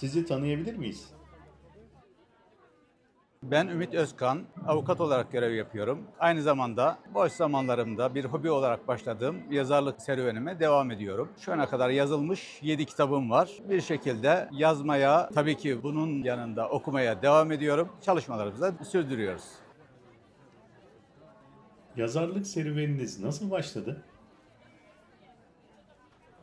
Sizi tanıyabilir miyiz? Ben Ümit Özkan, avukat olarak görev yapıyorum. Aynı zamanda boş zamanlarımda bir hobi olarak başladığım yazarlık serüvenime devam ediyorum. Şu ana kadar yazılmış 7 kitabım var. Bir şekilde yazmaya, tabii ki bunun yanında okumaya devam ediyorum. Çalışmalarımızı sürdürüyoruz. Yazarlık serüveniniz nasıl başladı?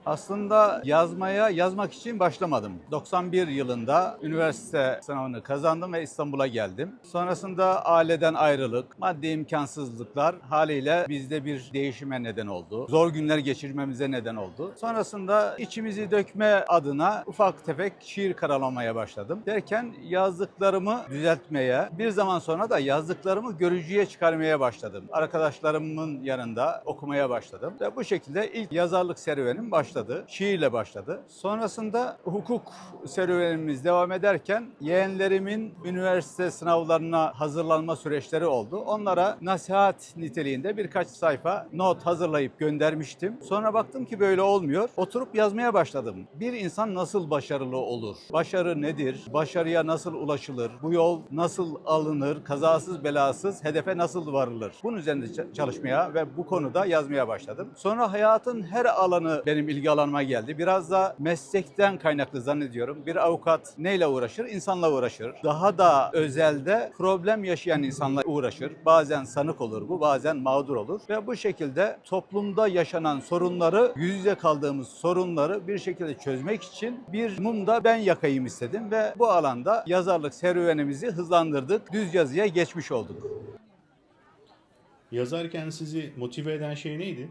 Aslında yazmaya yazmak için başlamadım. 91 yılında üniversite sınavını kazandım ve İstanbul'a geldim. Sonrasında aileden ayrılık, maddi imkansızlıklar haliyle bizde bir değişime neden oldu. Zor günler geçirmemize neden oldu. Sonrasında içimizi dökme adına ufak tefek şiir karalamaya başladım. Derken yazdıklarımı düzeltmeye, bir zaman sonra da yazdıklarımı görücüye çıkarmaya başladım. Arkadaşlarımın yanında okumaya başladım ve bu şekilde ilk yazarlık serüvenim başladı. Şiirle başladı. Sonrasında hukuk serüvenimiz devam ederken yeğenlerimin üniversite sınavlarına hazırlanma süreçleri oldu. Onlara nasihat niteliğinde birkaç sayfa not hazırlayıp göndermiştim. Sonra baktım ki böyle olmuyor. Oturup yazmaya başladım. Bir insan nasıl başarılı olur? Başarı nedir? Başarıya nasıl ulaşılır? Bu yol nasıl alınır? Kazasız belasız hedefe nasıl varılır? Bunun üzerinde çalışmaya ve bu konuda yazmaya başladım. Sonra hayatın her alanı benim ilgi alanıma geldi. Biraz da meslekten kaynaklı zannediyorum. Bir avukat neyle uğraşır? İnsanla uğraşır. Daha da özelde problem yaşayan insanla uğraşır. Bazen sanık olur bu, bazen mağdur olur. Ve bu şekilde toplumda yaşanan sorunları, yüz yüze kaldığımız sorunları bir şekilde çözmek için bir mumda ben yakayım istedim ve bu alanda yazarlık serüvenimizi hızlandırdık. Düz yazıya geçmiş olduk. Yazarken sizi motive eden şey neydi?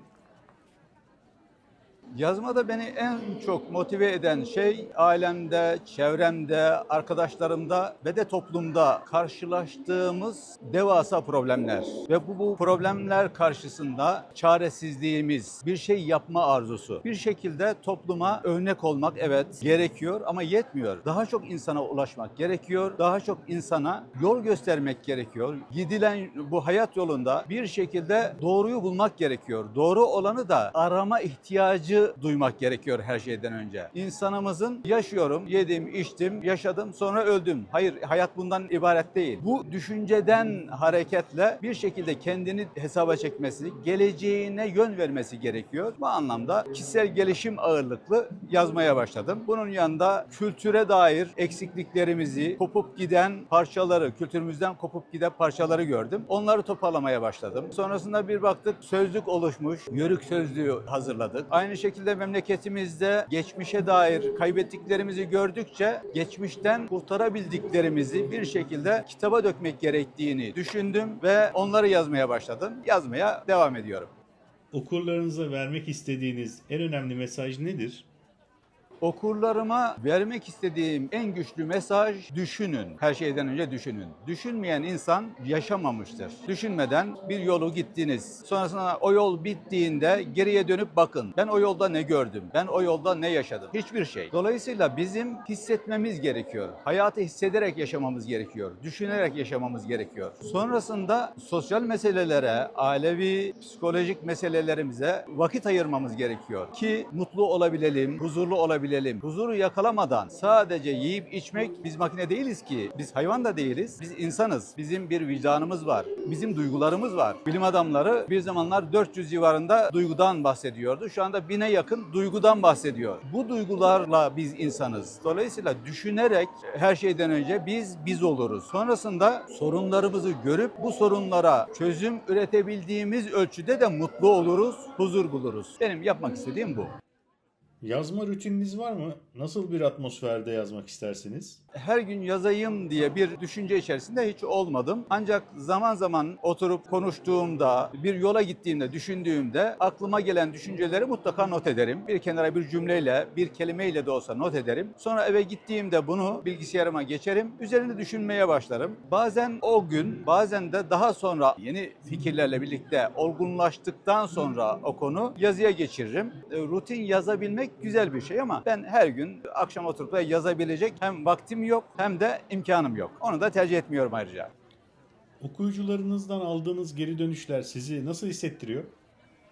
Yazmada beni en çok motive eden şey ailemde, çevremde, arkadaşlarımda ve de toplumda karşılaştığımız devasa problemler. Ve bu, bu problemler karşısında çaresizliğimiz, bir şey yapma arzusu. Bir şekilde topluma örnek olmak evet gerekiyor ama yetmiyor. Daha çok insana ulaşmak gerekiyor. Daha çok insana yol göstermek gerekiyor. Gidilen bu hayat yolunda bir şekilde doğruyu bulmak gerekiyor. Doğru olanı da arama ihtiyacı duymak gerekiyor her şeyden önce. İnsanımızın yaşıyorum, yedim, içtim, yaşadım, sonra öldüm. Hayır, hayat bundan ibaret değil. Bu düşünceden hareketle bir şekilde kendini hesaba çekmesi, geleceğine yön vermesi gerekiyor. Bu anlamda kişisel gelişim ağırlıklı yazmaya başladım. Bunun yanında kültüre dair eksikliklerimizi, kopup giden parçaları, kültürümüzden kopup giden parçaları gördüm. Onları toparlamaya başladım. Sonrasında bir baktık sözlük oluşmuş, yörük sözlüğü hazırladık. Aynı şekilde memleketimizde geçmişe dair kaybettiklerimizi gördükçe geçmişten kurtarabildiklerimizi bir şekilde kitaba dökmek gerektiğini düşündüm ve onları yazmaya başladım. Yazmaya devam ediyorum. Okurlarınıza vermek istediğiniz en önemli mesaj nedir? Okurlarıma vermek istediğim en güçlü mesaj düşünün. Her şeyden önce düşünün. Düşünmeyen insan yaşamamıştır. Düşünmeden bir yolu gittiniz. Sonrasında o yol bittiğinde geriye dönüp bakın. Ben o yolda ne gördüm? Ben o yolda ne yaşadım? Hiçbir şey. Dolayısıyla bizim hissetmemiz gerekiyor. Hayatı hissederek yaşamamız gerekiyor. Düşünerek yaşamamız gerekiyor. Sonrasında sosyal meselelere, ailevi, psikolojik meselelerimize vakit ayırmamız gerekiyor. Ki mutlu olabilelim, huzurlu olabilelim. Huzuru yakalamadan sadece yiyip içmek biz makine değiliz ki. Biz hayvan da değiliz. Biz insanız. Bizim bir vicdanımız var. Bizim duygularımız var. Bilim adamları bir zamanlar 400 civarında duygudan bahsediyordu. Şu anda bine yakın duygudan bahsediyor. Bu duygularla biz insanız. Dolayısıyla düşünerek her şeyden önce biz biz oluruz. Sonrasında sorunlarımızı görüp bu sorunlara çözüm üretebildiğimiz ölçüde de mutlu oluruz, huzur buluruz. Benim yapmak istediğim bu. Yazma rutininiz var mı? Nasıl bir atmosferde yazmak istersiniz? Her gün yazayım diye bir düşünce içerisinde hiç olmadım. Ancak zaman zaman oturup konuştuğumda, bir yola gittiğimde, düşündüğümde aklıma gelen düşünceleri mutlaka not ederim. Bir kenara bir cümleyle, bir kelimeyle de olsa not ederim. Sonra eve gittiğimde bunu bilgisayarıma geçerim. Üzerinde düşünmeye başlarım. Bazen o gün, bazen de daha sonra yeni fikirlerle birlikte olgunlaştıktan sonra o konu yazıya geçiririm. E, Rutin yazabilmek güzel bir şey ama ben her gün akşam oturup da yazabilecek hem vaktim yok hem de imkanım yok. Onu da tercih etmiyorum ayrıca. Okuyucularınızdan aldığınız geri dönüşler sizi nasıl hissettiriyor?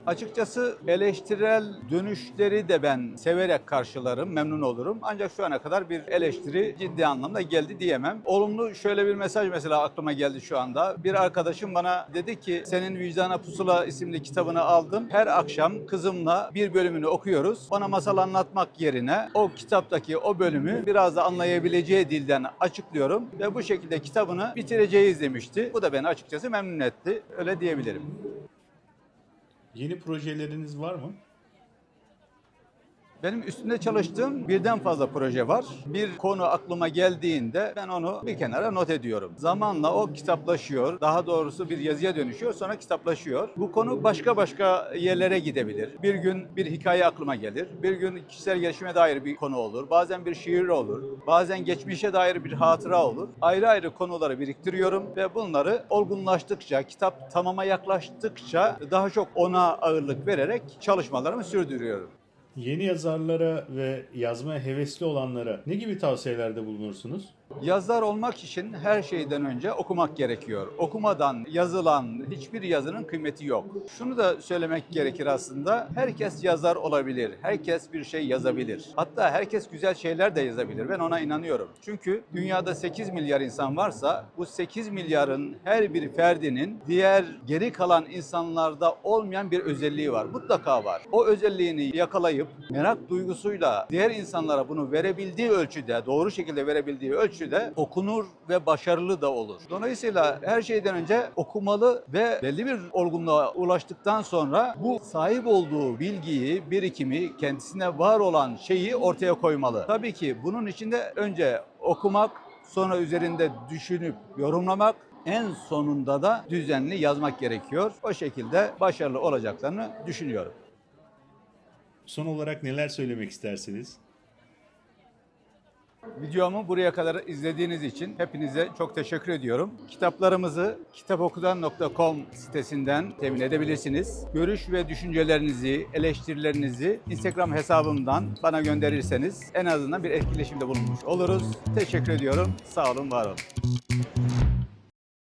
Açıkçası eleştirel dönüşleri de ben severek karşılarım, memnun olurum. Ancak şu ana kadar bir eleştiri ciddi anlamda geldi diyemem. Olumlu şöyle bir mesaj mesela aklıma geldi şu anda. Bir arkadaşım bana dedi ki senin Vicdana Pusula isimli kitabını aldım. Her akşam kızımla bir bölümünü okuyoruz. Ona masal anlatmak yerine o kitaptaki o bölümü biraz da anlayabileceği dilden açıklıyorum. Ve bu şekilde kitabını bitireceğiz demişti. Bu da beni açıkçası memnun etti. Öyle diyebilirim. Yeni projeleriniz var mı? Benim üstünde çalıştığım birden fazla proje var. Bir konu aklıma geldiğinde ben onu bir kenara not ediyorum. Zamanla o kitaplaşıyor. Daha doğrusu bir yazıya dönüşüyor sonra kitaplaşıyor. Bu konu başka başka yerlere gidebilir. Bir gün bir hikaye aklıma gelir. Bir gün kişisel gelişime dair bir konu olur. Bazen bir şiir olur. Bazen geçmişe dair bir hatıra olur. Ayrı ayrı konuları biriktiriyorum ve bunları olgunlaştıkça, kitap tamama yaklaştıkça daha çok ona ağırlık vererek çalışmalarımı sürdürüyorum. Yeni yazarlara ve yazmaya hevesli olanlara ne gibi tavsiyelerde bulunursunuz? Yazar olmak için her şeyden önce okumak gerekiyor. Okumadan yazılan hiçbir yazının kıymeti yok. Şunu da söylemek gerekir aslında. Herkes yazar olabilir. Herkes bir şey yazabilir. Hatta herkes güzel şeyler de yazabilir. Ben ona inanıyorum. Çünkü dünyada 8 milyar insan varsa bu 8 milyarın her bir ferdinin diğer geri kalan insanlarda olmayan bir özelliği var. Mutlaka var. O özelliğini yakalayıp merak duygusuyla diğer insanlara bunu verebildiği ölçüde, doğru şekilde verebildiği ölçüde okunur ve başarılı da olur. Dolayısıyla her şeyden önce okumalı ve belli bir olgunluğa ulaştıktan sonra bu sahip olduğu bilgiyi, birikimi, kendisine var olan şeyi ortaya koymalı. Tabii ki bunun için de önce okumak, sonra üzerinde düşünüp yorumlamak, en sonunda da düzenli yazmak gerekiyor. O şekilde başarılı olacaklarını düşünüyorum. Son olarak neler söylemek istersiniz? Videomu buraya kadar izlediğiniz için hepinize çok teşekkür ediyorum. Kitaplarımızı kitapokudan.com sitesinden temin edebilirsiniz. Görüş ve düşüncelerinizi, eleştirilerinizi Instagram hesabımdan bana gönderirseniz en azından bir etkileşimde bulunmuş oluruz. Teşekkür ediyorum. Sağ olun, var olun.